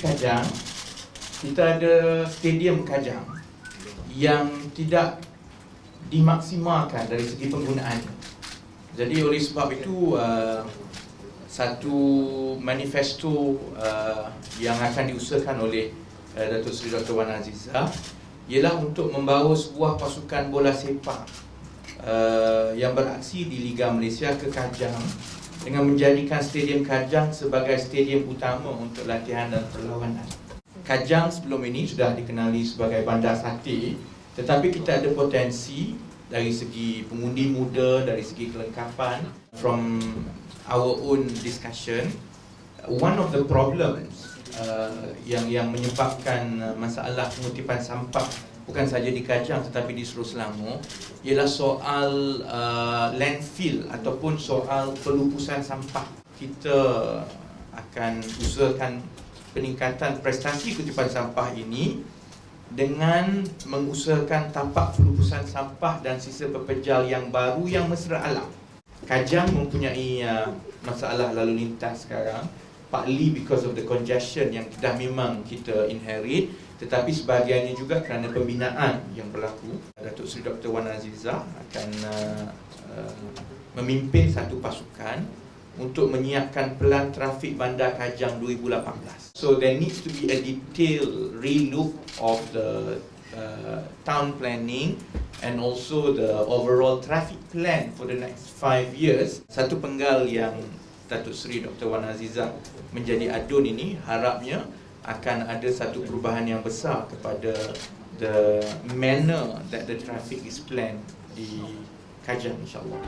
Kajang kita ada stadium Kajang yang tidak dimaksimalkan dari segi penggunaan. Jadi oleh sebab itu uh, satu manifesto uh, yang akan diusahakan oleh uh, Datuk Seri Dr. Wan Aziza ialah untuk membawa sebuah pasukan bola sepak yang beraksi di Liga Malaysia ke Kajang dengan menjadikan Stadium Kajang sebagai stadium utama untuk latihan dan perlawanan. Kajang sebelum ini sudah dikenali sebagai bandar sate tetapi kita ada potensi dari segi pengundi muda, dari segi kelengkapan from our own discussion one of the problems uh, yang yang menyebabkan uh, masalah pengutipan sampah bukan saja di Kajang tetapi di seluruh Selangor ialah soal uh, landfill ataupun soal pelupusan sampah. Kita akan usahakan peningkatan prestasi kutipan sampah ini dengan mengusahakan tapak pelupusan sampah dan sisa pepejal yang baru yang mesra alam. Kajang mempunyai uh, masalah lalu lintas sekarang partly because of the congestion yang dah memang kita inherit tetapi sebahagiannya juga kerana pembinaan yang berlaku Datuk Seri Dr. Wan Aziza akan uh, uh, memimpin satu pasukan untuk menyiapkan pelan trafik bandar Kajang 2018 so there needs to be a detailed relook of the uh, town planning and also the overall traffic plan for the next five years satu penggal yang Datuk Seri Dr. Wan Aziza menjadi adun ini harapnya akan ada satu perubahan yang besar kepada the manner that the traffic is planned di Kajang insyaAllah.